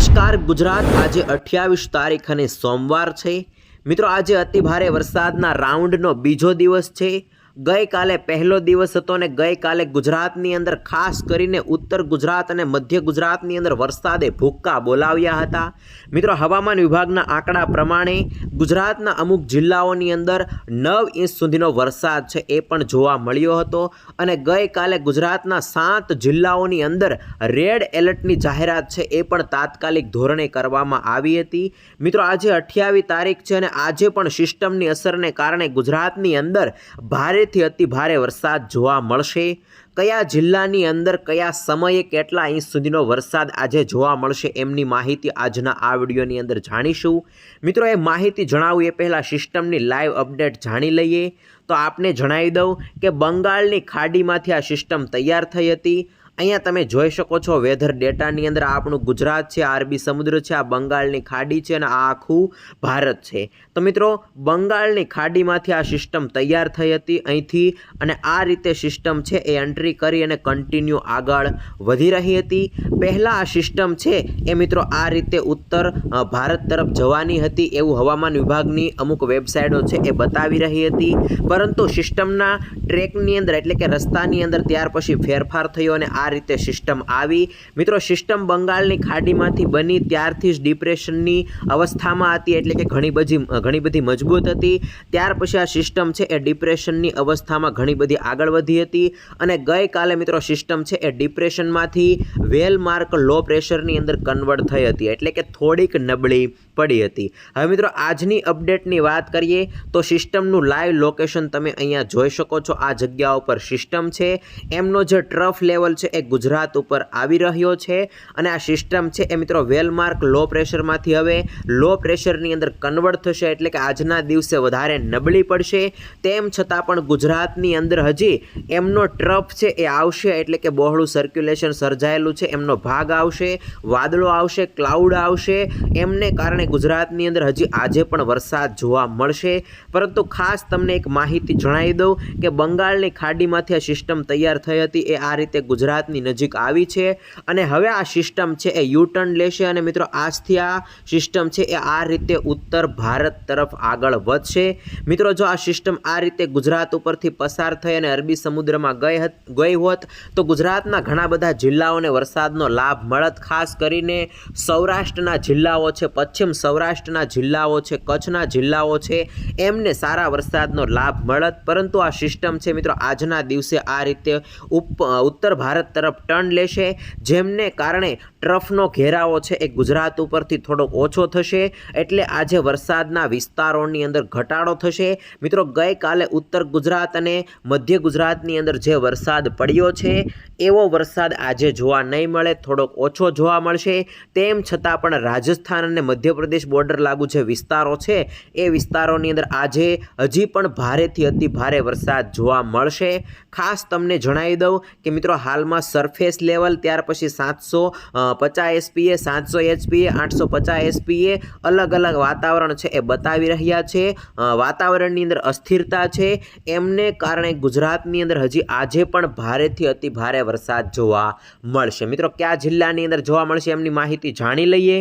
નમસ્કાર, ગુજરાત આજે અઠ્યાવીસ તારીખ અને સોમવાર છે. મિત્રો, આજે અતિભારે વરસાદના રાઉન્ડનો બીજો દિવસ છે. ગઈકાલે પહેલો દિવસ હતો અને ગઈકાલે ગુજરાતની અંદર ખાસ કરીને ઉત્તર ગુજરાત અને મધ્ય ગુજરાતની અંદર વરસાદે ભૂક્કા બોલાવ્યા હતા. મિત્રો, હવામાન વિભાગના આંકડા પ્રમાણે ગુજરાતના અમુક જિલ્લાઓની અંદર નવ ઇંચ સુધીનો વરસાદ છે એ પણ જોવા મળ્યો હતો અને ગઈકાલે ગુજરાતના સાત જિલ્લાઓની અંદર રેડ એલર્ટની જાહેરાત છે એ પણ તાત્કાલિક ધોરણે કરવામાં આવી હતી. મિત્રો, આજે અઠ્યાવીસ તારીખ છે અને આજે પણ સિસ્ટમની અસરને કારણે ગુજરાતની અંદર ભારેથી અતિ ભારે વરસાદ જોવા મળશે. કયા જિલ્લાની અંદર કયા સમયે કેટલા ઇંચ સુધીનો વરસાદ આજે જોવા મળશે એમની માહિતી આજના આ વિડીયોની અંદર જાણીશું. મિત્રો, એ માહિતી જણાવું, એ પહેલાં સિસ્ટમની લાઈવ અપડેટ જાણી લઈએ. તો આપને જણાવી દઉં કે બંગાળની ખાડીમાંથી આ સિસ્ટમ તૈયાર થઈ હતી. અહીંયા તમે જોઈ શકો છો વેધર ડેટાની અંદર આપણું ગુજરાત છે અરબી સમુદ્ર છે, આ બંગાળની ખાડી છે અને આ આખું ભારત છે. તો મિત્રો, બંગાળની ખાડીમાંથી આ સિસ્ટમ તૈયાર થઈ હતી અહીંથી અને આ રીતે સિસ્ટમ છે એ એન્ટ્રી કરી અને કન્ટિન્યુ આગળ વધી રહી હતી. પહેલાં આ સિસ્ટમ છે એ મિત્રો આ રીતે ઉત્તર ભારત તરફ જવાની હતી એવું હવામાન વિભાગની અમુક વેબસાઇટો છે એ બતાવી રહી હતી. પરંતુ સિસ્ટમના ટ્રેકની અંદર એટલે કે રસ્તાની અંદર ત્યાર પછી ફેરફાર થયો અને આ રીતે સિસ્ટમ આવી. મિત્રો સિસ્ટમ બંગાળની ખાડીમાંથી બની ત્યારથી જ ડિપ્રેશનની અવસ્થામાં હતી, એટલે કે ઘણી બધી ઘણી બધી મજબૂત હતી. ત્યાર પછી આ સિસ્ટમ છે એ ડિપ્રેશનની અવસ્થામાં ઘણી બધી આગળ વધી હતી અને ગઈકાલે મિત્રો સિસ્ટમ છે એ ડિપ્રેશનમાંથી વેલ માર્ક લો પ્રેશરની અંદર કન્વર્ટ થઈ હતી, એટલે કે થોડીક નબળી. પડી હતી. હવે મિત્રો, આજની અપડેટની વાત કરીએ તો સિસ્ટમનું લાઈવ લોકેશન તમે અહીંયા જોઈ શકો છો. આ જગ્યા ઉપર સિસ્ટમ છે. એમનો જે ટ્રફ લેવલ છે એ ગુજરાત ઉપર આવી રહ્યો છે અને આ સિસ્ટમ છે એ મિત્રો વેલમાર્ક લો પ્રેશરમાંથી હવે લો પ્રેશરની અંદર કન્વર્ટ થશે એટલે કે આજના દિવસે વધારે નબળી પડશે. તેમ છતાં પણ ગુજરાતની અંદર હજી એમનો ટ્રફ છે એ આવશે એટલે કે બહોળું સર્ક્યુલેશન સર્જાયેલું છે. એમનો ભાગ આવશે, વાદળો આવશે ક્લાઉડ આવશે. એમને કારણે ગુજરાતની અંદર હજી આજે પણ વરસાદ જોવા મળશે. પરંતુ ખાસ તમને એક માહિતી જણાવી દઉં કે બંગાળની ખાડીમાંથી આ સિસ્ટમ તૈયાર થઈ હતી, એ આ રીતે ગુજરાતની નજીક આવી છે. અને હવે આ સિસ્ટમ છે એ યુટર્ન લેશે અને મિત્રો આજથી આ સિસ્ટમ છે એ આ રીતે ઉત્તર ભારત તરફ આગળ વધશે. મિત્રો જો આ સિસ્ટમ આ રીતે ગુજરાત ઉપરથી પસાર થઈ અને અરબી સમુદ્રમાં ગઈ ગઈ હોત, તો ગુજરાતના ઘણા બધા જિલ્લાઓને વરસાદનો લાભ મળત. ખાસ કરીને સૌરાષ્ટ્રના જિલ્લાઓ છે, પશ્ચિમ સૌરાષ્ટ્રના જિલ્લાઓ છે, કચ્છના જિલ્લાઓ છે, એમને સારા વરસાદનો લાભ મળત. પરંતુ આ સિસ્ટમ છે મિત્રો, આજના દિવસે આ રીતે ઉપ, ઉત્તર ભારત તરફ ટર્ન લેશે, જેમને કારણે ટ્રફનો ઘેરાવો છે એ ગુજરાત ઉપરથી થોડોક ઓછો થશે, એટલે આજે વરસાદના વિસ્તારોની અંદર ઘટાડો થશે. મિત્રો, ગઈકાલે ઉત્તર ગુજરાત અને મધ્ય ગુજરાતની અંદર જે વરસાદ પડ્યો છે, એવો વરસાદ આજે જોવા નહીં મળે, થોડોક ઓછો જોવા મળશે. તેમ છતાં પણ રાજસ્થાન અને મધ્યપ્રદેશ બોર્ડર લાગુ જે વિસ્તારો છે, એ વિસ્તારોની અંદર આજે હજી પણ ભારેથી અતિ ભારે વરસાદ જોવા મળશે. ખાસ તમને જણાવી દઉં કે મિત્રો, હાલમાં સરફેસ લેવલ ત્યાર પછી સાતસો પચાસ એસપીએ સાતસો એચપીએ, આઠસો પચાસ એસપીએ અલગ અલગ વાતાવરણ છે એ બતાવી રહ્યા છે. વાતાવરણની અંદર અસ્થિરતા છે. એમને કારણે ગુજરાતની અંદર હજી આજે પણ ભારેથી અતિ ભારે વરસાદ જોવા મળશે. મિત્રો, કયા જિલ્લાની અંદર જોવા મળશે એમની માહિતી જાણી લઈએ.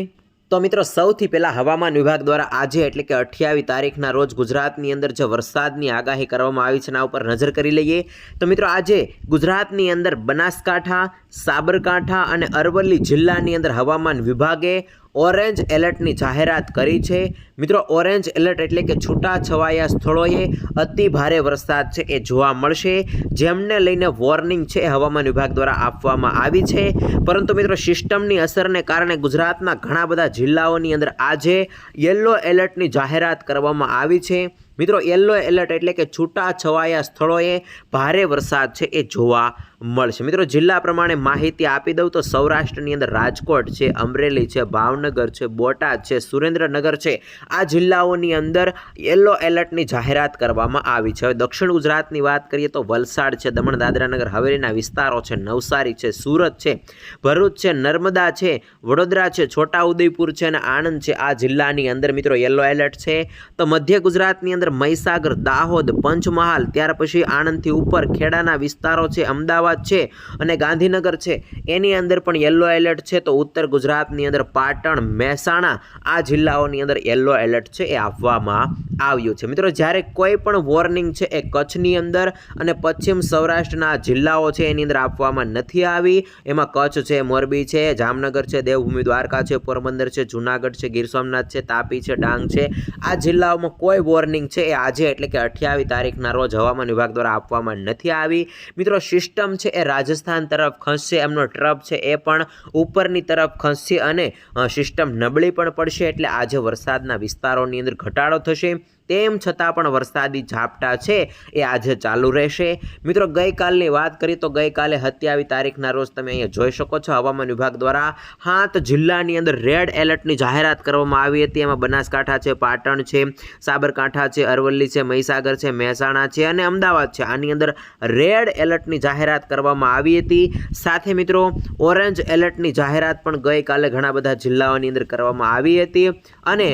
તો મિત્રો, સૌથી પહેલાં હવામાન વિભાગ દ્વારા આજે એટલે કે અઠ્યાવીસ તારીખના રોજ ગુજરાતની અંદર જે વરસાદની આગાહી કરવામાં આવી છે એના ઉપર નજર કરી લઈએ. તો મિત્રો, આજે ગુજરાતની અંદર બનાસકાંઠા, સાબરકાંઠા અને અરવલ્લી જિલ્લાની અંદર હવામાન વિભાગે ઓરેન્જ એલર્ટની જાહેરાત કરી છે. મિત્રો, ઓરેન્જ એલર્ટ એટલે કે છૂટા છવાયા સ્થળોએ અતિ ભારે વરસાદ છે એ જોવા મળશે. જેમને લઈને વોર્નિંગ છે હવામાન વિભાગ દ્વારા આપવામાં આવી છે. પરંતુ મિત્રો, સિસ્ટમની અસરને કારણે ગુજરાતના ઘણા બધા જિલ્લાઓની અંદર આજે યલો એલર્ટની જાહેરાત કરવામાં આવી છે. મિત્રો, યલો એલર્ટ એટલે કે છૂટા છવાયા સ્થળોએ ભારે વરસાદ છે એ જોવા મળશે. મિત્રો, જિલ્લા પ્રમાણે માહિતી આપી દઉં તો સૌરાષ્ટ્રની અંદર રાજકોટ છે, અમરેલી છે, ભાવનગર છે, બોટાદ છે, સુરેન્દ્રનગર છે. આ જિલ્લાઓની અંદર યલો એલર્ટની જાહેરાત કરવામાં આવી છે. હવે દક્ષિણ ગુજરાતની વાત કરીએ તો વલસાડ છે, દમણ, દાદરાનગર, હવેલીના વિસ્તારો છે, નવસારી છે, સુરત છે, ભરૂચ છે, નર્મદા છે, વડોદરા છે, છોટાઉદેપુર છે અને આણંદ છે. આ જિલ્લાની અંદર મિત્રો યલો એલર્ટ છે. તો મધ્ય ગુજરાતની અંદર મહીસાગર, દાહોદ, પંચમહાલ, ત્યાર પછી આણંદથી ઉપર ખેડાના વિસ્તારો છે, અમદાવાદ અમદાવાદ છે અને ગાંધીનગર છે. એની અંદર પણ યલો એલર્ટ છે તો ઉત્તર ગુજરાતની અંદર પાટણ, મહેસાણા આ જિલ્લાઓની અંદર યલો એલર્ટ છે એ આપવામાં આવ્યું છે. મિત્રો, જ્યારે કોઈ પણ વોર્નિંગ છે એ કચ્છની અંદર અને પશ્ચિમ સૌરાષ્ટ્રના જિલ્લાઓ છે એની અંદર આપવામાં નથી આવી. એમાં કચ્છ છે, મોરબી છે, જામનગર છે, દેવભૂમિ, દ્વારકા છે, પોરબંદર છે, જુનાગઢ છે, ગીર સોમનાથ છે, તાપી છે, ડાંગ છે. આ જિલ્લાઓમાં કોઈ વોર્નિંગ છે એ આજે એટલે કે અઠ્યાવીસ તારીખના રોજ હવામાન વિભાગ દ્વારા આપવામાં નથી આવી. મિત્રો, સિસ્ટમ છે, એ રાજસ્થાન તરફ ખસશે, એમનો ટ્રપ છે, એ પણ ઉપરની તરફ ખસશે અને સિસ્ટમ નબળી પણ પડશે, એટલે આજે વરસાદના વિસ્તારોની અંદર ઘટાડો થશે. તેમ છતાં પણ વરસાદી ઝાપટા છે એ આજે ચાલુ રહેશે. મિત્રો, ગઈકાલની વાત કરીએ તો ગઈકાલે સત્યાવીસ તારીખના રોજ તમે અહીંયા જોઈ શકો છો, હવામાન વિભાગ દ્વારા હાથ જિલ્લાની અંદર રેડ એલર્ટની જાહેરાત કરવામાં આવી હતી. એમાં બનાસકાંઠા છે, પાટણ છે, સાબરકાંઠા છે, અરવલ્લી છે, મહીસાગર છે, મહેસાણા છે અને અમદાવાદ છે. આની અંદર રેડ એલર્ટની જાહેરાત કરવામાં આવી હતી. સાથે મિત્રો, ઓરેન્જ એલર્ટની જાહેરાત પણ ગઈકાલે ઘણા બધા જિલ્લાઓની અંદર કરવામાં આવી હતી અને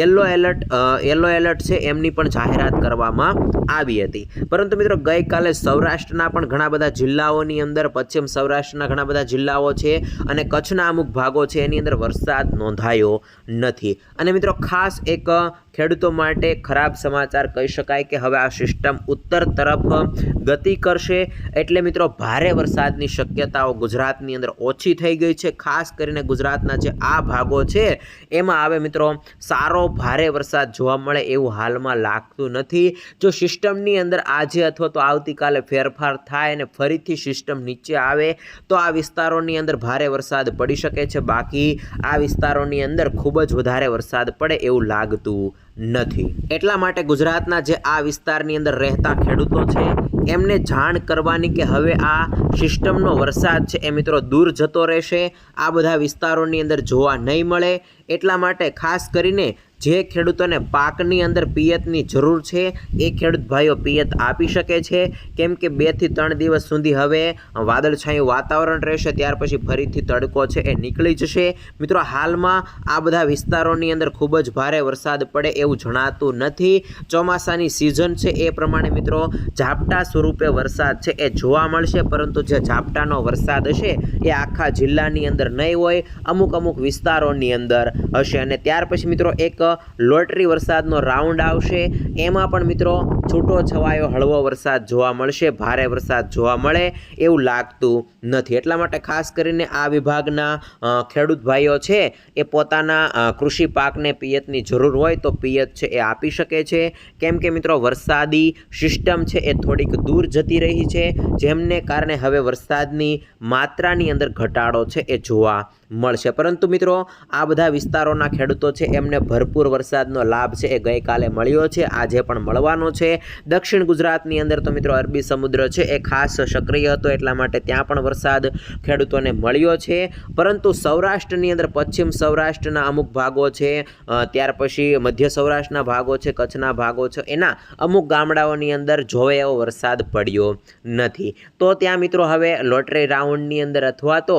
યલો એલર્ટ યલો એલર્ટ છે, એમની પણ જાહેરાત કરવામાં આવી હતી. પરંતુ મિત્રો, ગઈકાલે સૌરાષ્ટ્રના પણ ઘણા બધા જિલ્લાઓની અંદર, પશ્ચિમ સૌરાષ્ટ્રના ઘણા બધા જિલ્લાઓ છે અને કચ્છના અમુક ભાગો છે, એની અંદર વરસાદ નોંધાયો નથી. અને મિત્રો, ખાસ એક ખેડૂતો માટે ખરાબ સમાચાર કહી શકાય કે હવે આ સિસ્ટમ ઉત્તર તરફ ગતિ કરશે. એટલે મિત્રો, ભારે વરસાદની શક્યતાઓ ગુજરાતની અંદર ઓછી થઈ ગઈ છે. ખાસ કરીને ગુજરાતના જે આ ભાગો છે, એમાં હવે મિત્રો, સારો ભારે વરસાદ જોવા મળે એવું હાલમાં લાગતું નથી. જો સિસ્ટમની અંદર આજે અથવા તો આવતીકાલે ફેરફાર થાય અને ફરીથી સિસ્ટમ નીચે આવે, તો આ વિસ્તારોની અંદર ભારે વરસાદ પડી શકે છે. બાકી આ વિસ્તારોની અંદર ખૂબ જ વધારે વરસાદ પડે એવું લાગતું નથી. એટલા માટે ગુજરાતના જે આ વિસ્તારની અંદર રહેતા ખેડૂતો છે, એમને જાણ કરવાની કે હવે આ સિસ્ટમનો વરસાદ છે એ મિત્રો દૂર જતો રહેશે, આ બધા વિસ્તારોની અંદર જોવા નહીં મળે. એટલા માટે ખાસ કરીને જે ખેડૂતોને પાકની અંદર પિયતની જરૂર છે, એ ખેડૂત ભાઈઓ પિયત આપી શકે છે. કેમ કે બેથી ત્રણ દિવસ સુધી હવે વાદળછાયું વાતાવરણ રહેશે, ત્યાર પછી ફરીથી તડકો છે એ નીકળી જશે. મિત્રો, હાલમાં આ બધા વિસ્તારોની અંદર ખૂબ જ ભારે વરસાદ પડે એવું જણાતું નથી. ચોમાસાની સિઝન છે એ પ્રમાણે મિત્રો ઝાપટા સ્વરૂપે વરસાદ છે એ જોવા મળશે. પરંતુ જે ઝાપટાનો વરસાદ હશે એ આખા જિલ્લાની અંદર નહીં હોય, અમુક અમુક વિસ્તારોની અંદર હશે. અને ત્યાર પછી મિત્રો એક લોટરી વરસાદનો રાઉન્ડ આવશે. એમાં પણ મિત્રો છૂટો છવાયો હળવો વરસાદ જોવા મળશે, ભારે વરસાદ જોવા મળે એવું લાગતું નથી. એટલા માટે ખાસ કરીને આ વિભાગના ખેડૂત ભાઈઓ છે એ પોતાના કૃષિ પાકને પિયતની જરૂર હોય તો પિયત છે એ આપી શકે છે. કેમ કે મિત્રો, વરસાદી સિસ્ટમ છે એ થોડીક દૂર જતી રહી છે, જેમને કારણે હવે વરસાદની માત્રાની અંદર ઘટાડો છે એ જોવા મળશે. પરંતુ મિત્રો, આ બધા વિસ્તારોના ખેડૂતો છે, એમને ભરપૂર વરસાદનો લાભ છે એ ગઈકાલે મળ્યો છે, આજે પણ મળવાનો છે. દક્ષિણ ગુજરાતની અંદર તો મિત્રો, અરબી સમુદ્ર છે એ ખાસ સક્રિય હતો, એટલા માટે ત્યાં પણ વરસાદ ખેડૂતોને મળ્યો છે. પરંતુ સૌરાષ્ટ્રની અંદર પશ્ચિમ સૌરાષ્ટ્રના અમુક ભાગો છે ત્યાર પછી મધ્ય સૌરાષ્ટ્રના ભાગો છે, કચ્છના ભાગો છે, એના અમુક ગામડાઓની અંદર જોવે એવો વરસાદ પડ્યો નથી. તો ત્યાં મિત્રો હવે લોટરી રાઉન્ડની અંદર અથવા તો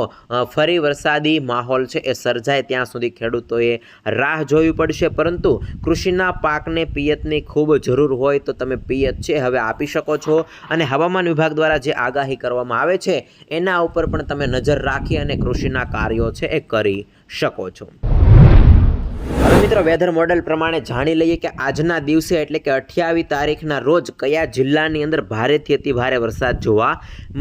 ફરી વરસાદી માહોલ છે એ સર્જાય ત્યાં સુધી ખેડૂતોએ રાહ જોવી પડશે. પરંતુ કૃષિના પાકને પિયતની ખૂબ જરૂર હોય તો તમે પિયત છે હવે આપી શકો છો. અને હવામાન વિભાગ દ્વારા જે આગાહી કરવામાં આવે છે, એના ઉપર પણ તમે નજર રાખી અને કૃષિના કાર્યો છે એ કરી શકો છો. મિત્રો વેધર મોડેલ પ્રમાણે જાણી લઈએ કે આજના દિવસે એટલે કે અઠ્યાવીસ તારીખના રોજ કયા જિલ્લાની અંદર ભારેથી અતિ ભારે વરસાદ જોવા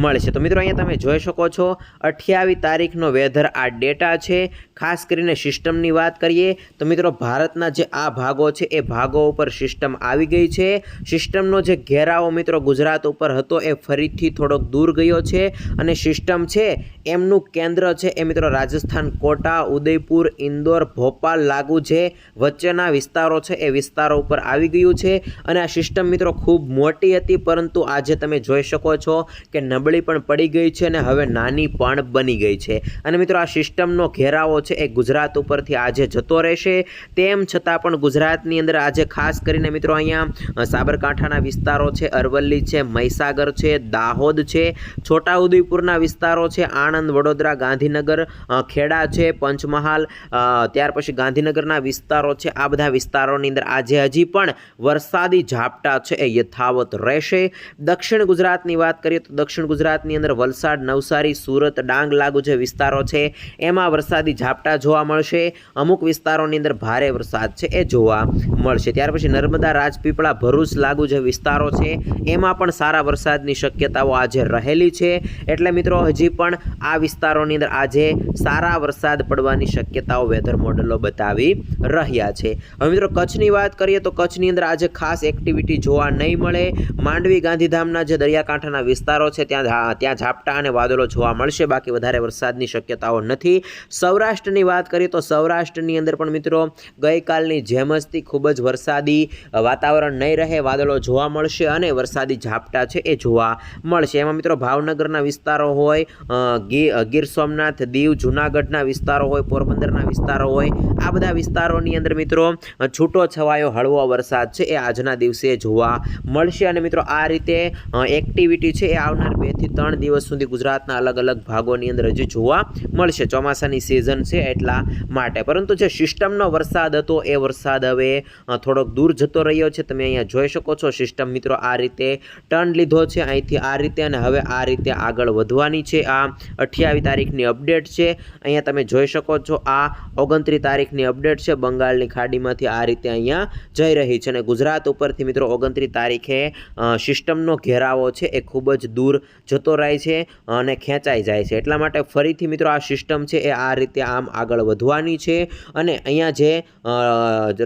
મળશે? તો મિત્રો અહીંયા તમે જોઈ શકો છો અઠ્યાવીસ તારીખનો વેધર આ ડેટા છે. ખાસ કરીને સિસ્ટમની વાત કરીએ, તો મિત્રો ભારતના જે આ ભાગો છે, એ ભાગો ઉપર સિસ્ટમ આવી ગઈ છે. સિસ્ટમનો જે ઘેરાવો મિત્રો ગુજરાત ઉપર હતો, એ ફરીથી થોડોક દૂર ગયો છે. અને સિસ્ટમ છે, એમનું કેન્દ્ર છે, એ મિત્રો રાજસ્થાન, કોટા, ઉદયપુર, ઇન્દોર, ભોપાલ લાગુ છે. વચ્ચેના વિસ્તારો છે એ વિસ્તારો ઉપર આવી ગયું છે અને આ સિસ્ટમ મિત્રો ખૂબ મોટી હતી, પરંતુ આજે તમે જોઈ શકો છો કે નબળી પણ પડી ગઈ છે અને હવે નાની પણ બની ગઈ છે. અને મિત્રો આ સિસ્ટમનો ઘેરાવો છે એ ગુજરાત ઉપરથી આજે જતો રહેશે. તેમ છતાં પણ ગુજરાતની અંદર આજે ખાસ કરીને મિત્રો અહીંયા સાબરકાંઠાના વિસ્તારો છે, અરવલ્લી છે, મહીસાગર છે, દાહોદ છે, છોટાઉદેપુરના વિસ્તારો છે, આણંદ, વડોદરા, ગાંધીનગર ખેડા છે, પંચમહાલ ત્યાર પછી ગાંધીનગરના વિસ્તાર વિસ્તારો છે. આ બધા વિસ્તારોની અંદર આજે હજી પણ વરસાદી ઝાપટા છે. એ યથાવત રહેશે. દક્ષિણ ગુજરાતની વાત કરીએ તો દક્ષિણ ગુજરાતની અંદર વલસાડ, નવસારી, સુરત, ડાંગ લાગુ જે વિસ્તારો છે, એમાં વરસાદી ઝાપટા જોવા મળશે. અમુક વિસ્તારોની અંદર ભારે વરસાદ છે એ જોવા મળશે. ત્યાર પછી નર્મદા, રાજપીપળા, ભરૂચ લાગુ જે વિસ્તારો છે, એમાં પણ સારા વરસાદની શક્યતાઓ આજે રહેલી છે. એટલે મિત્રો, હજી પણ આ વિસ્તારોની અંદર આજે સારા વરસાદ પડવાની શક્યતાઓ વેધર મોડલો બતાવી રહ્યા છે. હવે મિત્રો, કચ્છની વાત કરીએ તો કચ્છની અંદર આજે ખાસ એક્ટિવિટી જોવા નહીં મળે. માંડવી, ગાંધીધામના જે દરિયાકાંઠાના વિસ્તારો છે, ત્યાં ત્યાં ઝાપટા અને વાદળો જોવા મળશે. બાકી વધારે વરસાદની શક્યતાઓ નથી. સૌરાષ્ટ્રની વાત કરીએ તો સૌરાષ્ટ્રની અંદર પણ મિત્રો, ગઈકાલની જેમ જ ખૂબ જ વરસાદી વાતાવરણ નહીં રહે, વાદળો જોવા મળશે અને વરસાદી ઝાપટા છે એ જોવા મળશે. એમાં મિત્રો, ભાવનગરના વિસ્તારો હોય ગીર સોમનાથ, દીવ, જૂનાગઢના વિસ્તારો હોય, પોરબંદરના વિસ્તારો હોય, આ બધા વિસ્તારોની અંદર મિત્રો, છૂટો છવાયો હળવો વરસાદ છે, એ આજના દિવસે જોવા મળશે. અને મિત્રો, આ રીતે એક્ટિવિટી છે, એ આવનાર બેથી ત્રણ દિવસ સુધી ગુજરાતના અલગ અલગ ભાગોની અંદર હજી જોવા મળશે. ચોમાસાની સિઝન છે એટલા માટે. પરંતુ જે સિસ્ટમનો વરસાદ હતો, એ વરસાદ હવે થોડોક દૂર જતો રહ્યો છે. તમે અહીંયા જોઈ શકો છો સિસ્ટમ મિત્રો આ રીતે ટર્ન લીધો છે. અહીંથી આ રીતે અને હવે આ રીતે આગળ વધવાની છે. આ અઠ્યાવીસ તારીખની અપડેટ છે. અહીંયા તમે જોઈ શકો છો, આ ઓગણત્રીસ તારીખની અપડેટ છે. બંગાળની ખાડીમાંથી આ રીતે અહીંયા જઈ રહી છે અને ગુજરાત ઉપરથી મિત્રો ઓગણત્રીસ તારીખે સિસ્ટમનો ઘેરાવો છે. એ ખૂબ જ દૂર જતો રહે છે અને ખેંચાઈ જાય છે. એટલા માટે ફરીથી મિત્રો આ સિસ્ટમ છે એ આ રીતે આમ આગળ વધવાની છે અને અહીંયા જે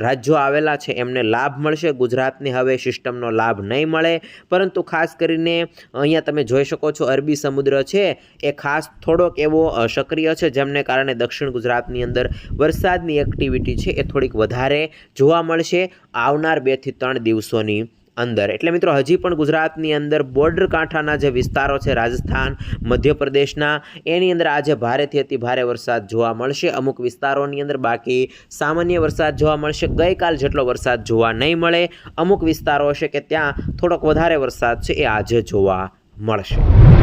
રાજ્યો આવેલા છે એમને લાભ મળશે. ગુજરાતને હવે સિસ્ટમનો લાભ નહીં મળે. પરંતુ ખાસ કરીને અહીંયા તમે જોઈ શકો છો અરબી સમુદ્ર છે. એ ખાસ થોડોક એવો સક્રિય છે, જેમને કારણે દક્ષિણ ગુજરાતની અંદર વરસાદની એક્ટિવિટી છે. એ થોડીક વધારે જોવા મળશે આવનાર બેથી ત્રણ દિવસોની અંદર. એટલે મિત્રો, હજી પણ ગુજરાતની અંદર બોર્ડર કાંઠાના જે વિસ્તારો છે, રાજસ્થાન, મધ્યપ્રદેશના, એની અંદર આજે ભારેથી અતિ ભારે વરસાદ જોવા મળશે. અમુક વિસ્તારોની અંદર બાકી સામાન્ય વરસાદ જોવા મળશે. ગઈકાલ જેટલો વરસાદ જોવા નહીં મળે. અમુક વિસ્તારો હશે કે ત્યાં થોડોક વધારે વરસાદ છે એ આજે જોવા મળશે.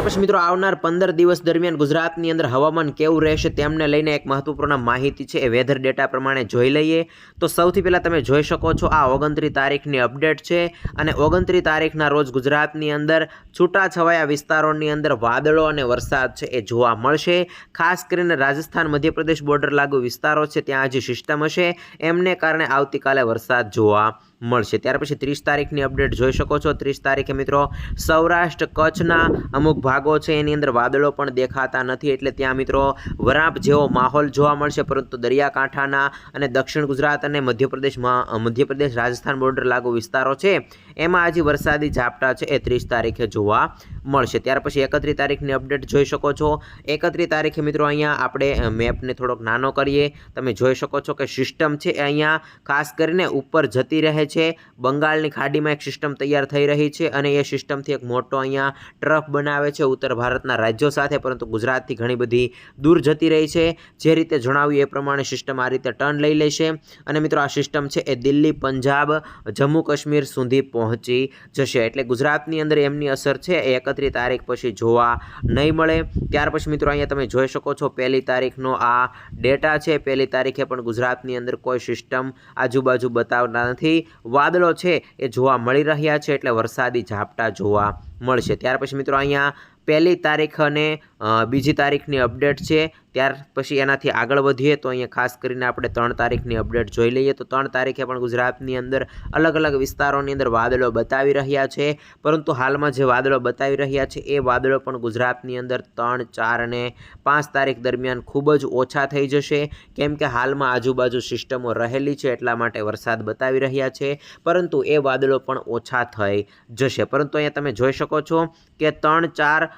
ત્યાર મિત્રો આવનાર પંદર દિવસ દરમિયાન ગુજરાતની અંદર હવામાન કેવું રહેશે તેમને લઈને એક મહત્વપૂર્ણ માહિતી છે એ વેધર ડેટા પ્રમાણે જોઈ લઈએ. તો સૌથી પહેલાં તમે જોઈ શકો છો આ ઓગણત્રીસ તારીખની અપડેટ છે અને ઓગણત્રીસ તારીખના રોજ ગુજરાતની અંદર છૂટાછવાયા વિસ્તારોની અંદર વાદળો અને વરસાદ છે એ જોવા મળશે. ખાસ કરીને રાજસ્થાન, મધ્યપ્રદેશ બોર્ડર લાગુ વિસ્તારો છે ત્યાં હજી સિસ્ટમ હશે એમને કારણે આવતીકાલે વરસાદ જોવા મળશે. ત્યાર પછી ત્રીસ તારીખની અપડેટ જોઈ શકો છો. ત્રીસ તારીખે મિત્રો સૌરાષ્ટ્ર કચ્છના અમુક ભાગો છે, એની અંદર વાદળો પણ દેખાતા નથી. એટલે ત્યાં મિત્રો વરાપ જેવો માહોલ જોવા મળશે. પરંતુ દરિયાકાંઠાના અને દક્ષિણ ગુજરાત અને મધ્યપ્રદેશમાં મધ્યપ્રદેશ રાજસ્થાન બોર્ડર લાગુ વિસ્તારો છે. એમાં હજી વરસાદી ઝાપટા છે એ ત્રીસ તારીખે જોવા મળશે. ત્યાર પછી એકત્રીસ તારીખની અપડેટ જોઈ શકો છો. એકત્રીસ તારીખે મિત્રો અહીંયા આપણે મેપને થોડોક નાનો કરીએ. તમે જોઈ શકો છો કે સિસ્ટમ છે એ અહીંયા ખાસ કરીને ઉપર જતી રહે છે. બંગાળની ખાડીમાં એક સિસ્ટમ તૈયાર થઈ રહી છે અને એ સિસ્ટમથી એક મોટો અહીંયા ટ્રફ બનાવે છે ઉત્તર ભારતના રાજ્યો સાથે, પરંતુ ગુજરાતથી ઘણી બધી દૂર જતી રહી છે. જે રીતે જણાવ્યું એ પ્રમાણે સિસ્ટમ આ રીતે ટર્ન લઈ લેશે. અને મિત્રો, આ સિસ્ટમ છે એ દિલ્હી, પંજાબ, જમ્મુ, કાશ્મીર સુધી પહોંચી જશે. એટલે ગુજરાતની અંદર એમની અસર છે એ એકત્રીસ તારીખ પછી જોવા નહીં મળે. ત્યાર પછી મિત્રો, અહીંયા તમે જોઈ શકો છો પહેલી તારીખનો આ ડેટા છે. પહેલી તારીખે પણ ગુજરાતની અંદર કોઈ સિસ્ટમ આજુબાજુ બતાવતા નથી. વાદળો છે એ જોવા મળી રહ્યા છે એટલે વરસાદી ઝાપટા જોવા મળશે. ત્યાર પછી મિત્રો અહીંયા પહેલી તારીખ અને બીજી તારીખની અપડેટ છે. ત્યાર પછી એનાથી આગળ વધીએ તો અહીંયા ખાસ કરીને આપણે ત્રણ તારીખની અપડેટ જોઈ લઈએ. તો ત્રણ તારીખે પણ ગુજરાતની અંદર અલગ અલગ વિસ્તારોની અંદર વાદળો બતાવી રહ્યા છે. પરંતુ હાલમાં જે વાદળો બતાવી રહ્યા છે, એ વાદળો પણ ગુજરાતની અંદર ત્રણ, ચાર અને પાંચ તારીખ દરમિયાન ખૂબ જ ઓછા થઈ જશે. કેમ કે હાલમાં આજુબાજુ સિસ્ટમો રહેલી છે, એટલા માટે વરસાદ બતાવી રહ્યા છે. પરંતુ એ વાદળો પણ ઓછા થઈ જશે. પરંતુ અહીંયા તમે જોઈ શકો છો કે ત્રણ, ચાર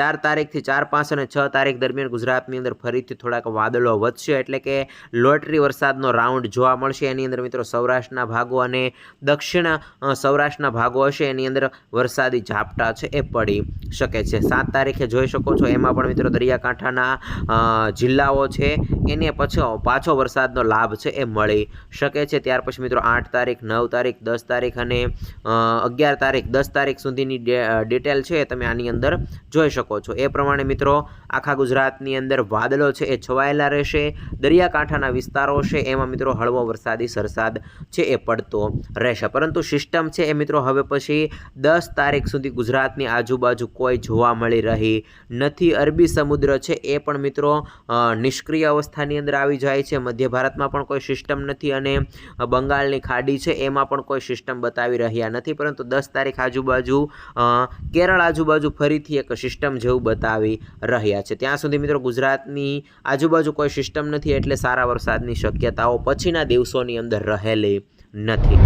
ચાર ચાર તારીખથી ચાર, પાંચ અને છ તારીખ દરમિયાન ગુજરાતની અંદર ફરીથી થોડાક વાદળો વધશે. એટલે કે લોટરી વરસાદનો રાઉન્ડ જોવા મળશે. એની અંદર મિત્રો સૌરાષ્ટ્રના ભાગો અને દક્ષિણ સૌરાષ્ટ્રના ભાગો હશે. એની અંદર વરસાદી ઝાપટા છે એ પડી શકે છે. સાત તારીખે જોઈ શકો છો. એમાં પણ મિત્રો દરિયાકાંઠાના જિલ્લાઓ છે. એને પછી પાછો વરસાદનો લાભ છે એ મળી શકે છે. ત્યાર પછી મિત્રો આઠ તારીખ, નવ તારીખ, દસ તારીખ અને અગિયાર તારીખ, દસ તારીખ સુધીની ડિટેલ છે તમે આની અંદર જોઈ શકો છો. એ પ્રમાણે મિત્રો, આખા ગુજરાતની અંદર વાદળો છે, એ છવાયેલા રહેશે. દરિયાકાંઠાના વિસ્તારો છે, એમાં મિત્રો હળવો વરસાદી સરસાદ છે, એ પડતો રહેશે. પરંતુ સિસ્ટમ છે, એ મિત્રો હવે પછી દસ તારીખ સુધી ગુજરાતની આજુબાજુ કોઈ જોવા મળી રહી નથી. અરબી સમુદ્ર છે, એ પણ મિત્રો નિષ્ક્રિય અવસ્થાની અંદર આવી જાય છે. મધ્ય ભારતમાં પણ કોઈ સિસ્ટમ નથી અને બંગાળની ખાડી છે, એમાં પણ કોઈ સિસ્ટમ બતાવી રહ્યા નથી. પરંતુ દસ તારીખ આજુબાજુ કેરળ આજુબાજુ ફરીથી એક સિસ્ટમ જેવું બતાવી રહ્યા છે. ત્યાં સુધી મિત્રો ગુજરાતની આજુબાજુ કોઈ સિસ્ટમ નથી એટલે સારા વરસાદની શક્યતાઓ પછીના દિવસોની અંદર રહેલી નથી.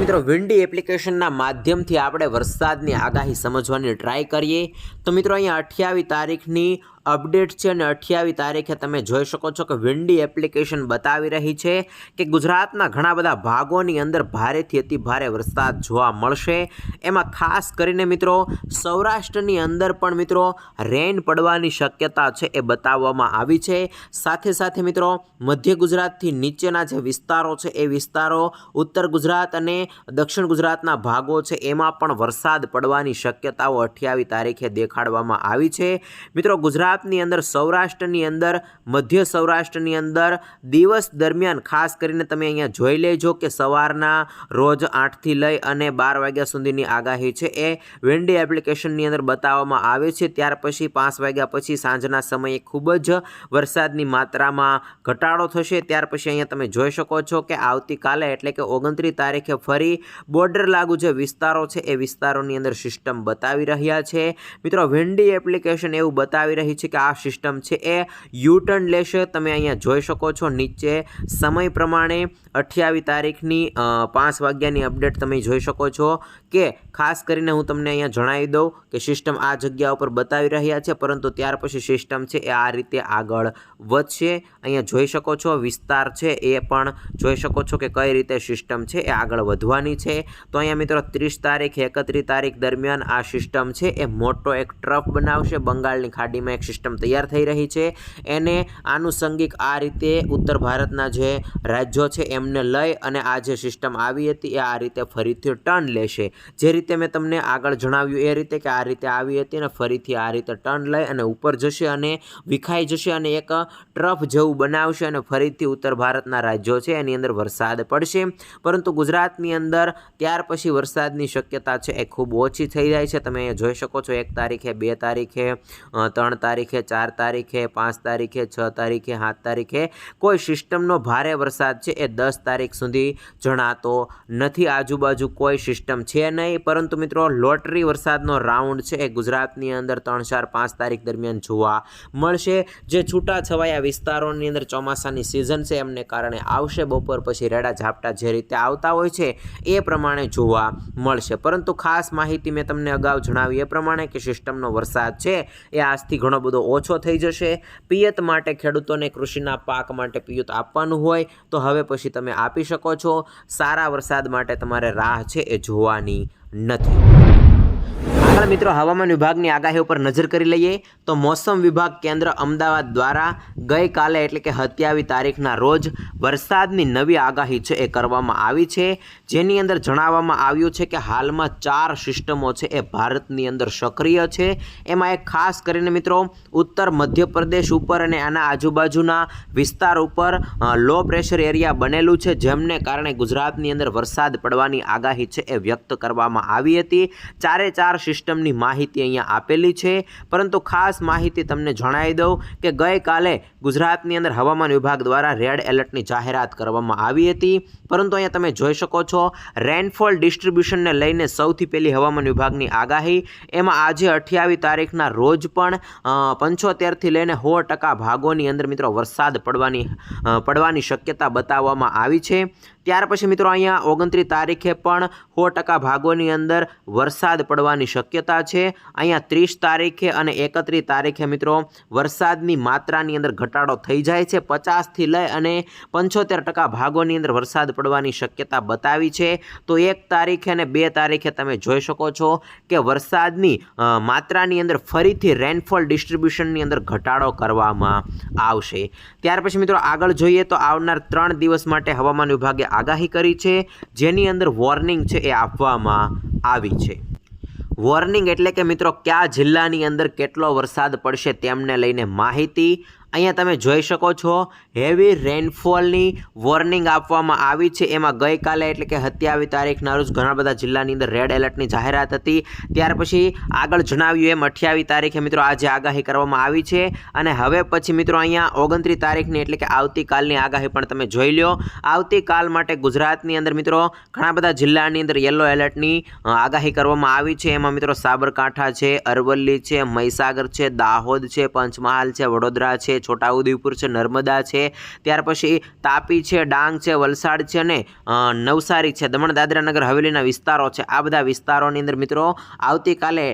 મિત્રો વિન્ડી એપ્લિકેશનના માધ્યમથી આપણે વરસાદની આગાહી સમજવાની ટ્રાય કરીએ. તો મિત્રો અહીંયા અઠ્યાવીસ તારીખની અપડેટ છે અને અઠ્યાવીસ તારીખે તમે જોઈ શકો છો કે વિન્ડી એપ્લિકેશન બતાવી રહી છે કે ગુજરાતના ઘણા બધા ભાગોની અંદર ભારેથી અતિ ભારે વરસાદ જોવા મળશે. એમાં ખાસ કરીને મિત્રો સૌરાષ્ટ્રની અંદર પણ મિત્રો રેન પડવાની શક્યતા છે એ બતાવવામાં આવી છે. સાથે સાથે મિત્રો મધ્ય ગુજરાતથી નીચેના જે વિસ્તારો છે એ વિસ્તારો ઉત્તર ગુજરાત અને દક્ષિણ ગુજરાતના ભાગો છે એમાં પણ વરસાદ પડવાની શક્યતાઓ અઠ્યાવીસ તારીખે દેખાડવામાં આવી છે. મિત્રો ગુજરાતની અંદર, સૌરાષ્ટ્રની અંદર, મધ્ય સૌરાષ્ટ્રની અંદર દિવસ દરમિયાન ખાસ કરીને તમે અહીંયા જોઈ લેજો કે સવારના રોજ આઠથી લઈ અને બાર વાગ્યા સુધીની આગાહી છે. એ વિન્ડી એપ્લિકેશનની અંદર બતાવવામાં આવે છે. ત્યાર પછી પાંચ વાગ્યા પછી સાંજના સમયે ખૂબ જ વરસાદની માત્રામાં ઘટાડો થશે. ત્યાર પછી અહીંયા તમે જોઈ શકો છો કે આવતીકાલે એટલે કે ઓગણત્રીસ તારીખે ફરી બોર્ડર લાગુ જે વિસ્તારો છે એ વિસ્તારોની અંદર સિસ્ટમ બતાવી રહ્યા છે. મિત્રો, વિન્ડી એપ્લિકેશન એવું બતાવી રહી છે કે આ સિસ્ટમ છે એ યુટર્ન લેશે. તમે અહીંયા જોઈ શકો છો નીચે સમય પ્રમાણે અઠ્યાવીસ તારીખની પાંચ વાગ્યાની અપડેટ તમે જોઈ શકો છો કે ખાસ કરીને હું તમને અહીંયા જણાવી દઉં કે સિસ્ટમ આ જગ્યા ઉપર બતાવી રહ્યા છે, પરંતુ ત્યાર પછી સિસ્ટમ છે એ આ રીતે આગળ વધશે. અહીંયા જોઈ શકો છો વિસ્તાર છે એ પણ જોઈ શકો છો કે કઈ રીતે સિસ્ટમ છે એ આગળ વધવાની છે. તો અહીંયા મિત્રો ત્રીસ તારીખ, એકત્રીસ તારીખ દરમિયાન આ સિસ્ટમ છે એ મોટો એક ટ્રફ બનાવશે. બંગાળની ખાડીમાં એક સિસ્ટમ તૈયાર થઈ રહી છે. એને આનુષંગિક આ રીતે ઉત્તર ભારતના જે રાજ્યો છે એમને લઈ અને આ જે સિસ્ટમ આવી હતી એ આ રીતે ફરીથી ટર્ન લેશે. જે રીતે મેં તમને આગળ જણાવ્યું એ રીતે કે આ રીતે આવી હતી અને ફરીથી આ રીતે ટર્ન લઈ અને ઉપર જશે અને વિખાઈ જશે અને એક ટ્રફ જેવું બનાવશે અને ફરીથી ઉત્તર ભારતના રાજ્યો છે એની અંદર વરસાદ પડશે. પરંતુ ગુજરાતની અંદર ત્યાર પછી વરસાદની શક્યતા છે એ ખૂબ ઓછી થઈ જાય છે. તમે જોઈ શકો છો એક તારીખે, બે તારીખે ત્રણ તારીખે ચાર તારીખે, પાંચ તારીખે, છ તારીખે, સાત તારીખે કોઈ સિસ્ટમનો ભારે વરસાદ છે એ દસ તારીખ સુધી જણાતો નથી. આજુબાજુ કોઈ સિસ્ટમ છે નહીં. પરંતુ મિત્રો, લોટરી વરસાદનો રાઉન્ડ છે. એ ગુજરાતની અંદર ત્રણ, ચાર, પાંચ તારીખ દરમિયાન જોવા મળશે. જે છૂટા છવાયા વિસ્તારોની અંદર ચોમાસાની સિઝન છે, એમને કારણે આવશે. બપોર પછી રેડા ઝાપટા જે રીતે આવતા હોય છે, એ પ્રમાણે જોવા મળશે. પરંતુ ખાસ માહિતી મેં તમને અગાઉ જણાવી. એ પ્રમાણે કે સિસ્ટમનો વરસાદ છે, એ આજથી ઘણો બધો ઓછો થઈ જશે. પિયત માટે ખેડૂતોને કૃષિના પાક માટે પિયત આપવાનું હોય તો હવે પછી તમે આપી શકો છો. સારા વરસાદ માટે તમારે રાહ છે એ જોવાની નથી. આગળ મિત્રો, હવામાન વિભાગની આગાહી ઉપર નજર કરી લઈએ તો મોસમ વિભાગ કેન્દ્ર અમદાવાદ દ્વારા ગઈકાલે એટલે કે સત્યાવીસ તારીખના રોજ વરસાદની નવી આગાહી છે એ કરવામાં આવી છે. જેની અંદર જણાવવામાં આવ્યું છે કે હાલમાં ચાર સિસ્ટમો છે એ ભારતની અંદર સક્રિય છે. એમાં એક ખાસ કરીને મિત્રો, ઉત્તર મધ્યપ્રદેશ ઉપર અને આના આજુબાજુના વિસ્તાર ઉપર લો પ્રેશર એરિયા બનેલું છે, જેમને કારણે ગુજરાતની અંદર વરસાદ પડવાની આગાહી છે એ વ્યક્ત કરવામાં આવી હતી. ચારે ચાર સિસ્ટમની માહિતી અહીંયા આપેલી છે. પરંતુ ખાસ માહિતી તમને જણાવી દઉં કે ગઈકાલે ગુજરાતની અંદર હવામાન વિભાગ દ્વારા રેડ એલર્ટની જાહેરાત કરવામાં આવી હતી. પરંતુ અહીંયા તમે જોઈ શકો છો, રેનફોલ ડિસ્ટ્રીબ્યુશનને લઈને સૌથી પહેલી હવામાન વિભાગની આગાહી. એમાં આજે અઠ્યાવીસ તારીખના રોજ પણ પંચોતેરથી લઈને સો ટકા ભાગોની અંદર મિત્રો વરસાદ પડવાની પડવાની શક્યતા બતાવવામાં આવી છે. ત્યાર પછી મિત્રો અહીંયા ઓગણત્રીસ તારીખે પણ સો ટકા ભાગોની અંદર વરસાદ પડવાની શક્યતા છે. અહીંયા ત્રીસ તારીખે અને એકત્રીસ તારીખે મિત્રો વરસાદની માત્રાની અંદર ઘટાડો થઈ જાય છે. પચાસથી લઈ અને પંચોતેર ટકા ભાગોની અંદર વરસાદ પડવાની શક્યતા બતાવી છે. તો એક તારીખે અને બે તારીખે તમે જોઈ શકો છો કે વરસાદની માત્રાની અંદર ફરીથી રેનફોલ ડિસ્ટ્રીબ્યુશનની અંદર ઘટાડો કરવામાં આવશે. ત્યાર પછી મિત્રો આગળ જોઈએ તો આવનાર ત્રણ દિવસ માટે હવામાન વિભાગે આગાહી કરી છે, જેની અંદર વોર્નિંગ છે એ આપવામાં આવી છે. વોર્નિંગ એટલે કે મિત્રો, કયા જિલ્લાની અંદર કેટલો વરસાદ પડશે, તેમને લઈને માહિતી અહીંયા તમે જોઈ શકો છો હેવી રેનફોલની વોર્નિંગ આપવામાં આવી છે. એમાં ગઈકાલે એટલે કે હત્યાવી તારીખના રોજ ઘણા બધા જિલ્લાની અંદર રેડ એલર્ટની જાહેરાત હતી. ત્યાર પછી આગળ જણાવ્યું એમ, અઠ્યાવી તારીખે મિત્રો આજે આગાહી કરવામાં આવી છે. અને હવે પછી મિત્રો અહીંયા ઓગણત્રીસ તારીખની એટલે કે આવતીકાલની આગાહી પણ તમે જોઈ લો આવતીકાલ માટે ગુજરાતની અંદર મિત્રો ઘણા બધા જિલ્લાની અંદર યલો એલર્ટની આગાહી કરવામાં આવી છે. એમાં મિત્રો સાબરકાંઠા છે, અરવલ્લી છે, મહીસાગર છે, દાહોદ છે, પંચમહાલ છે, વડોદરા છે છોટાઉદેપુર છે, નર્મદા છે, ત્યાર પછી તાપી છે, ડાંગ છે, વલસાડ છે અને નવસારી છે, દમણ, દાદરા નગર, હવેલીના વિસ્તારો છે. આ બધા વિસ્તારોની અંદર મિત્રો આવતીકાલે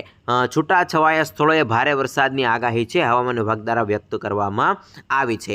છૂટાછવાયા સ્થળોએ ભારે વરસાદની આગાહી છે. હવામાન વિભાગ દ્વારા વ્યક્ત કરવામાં આવી છે.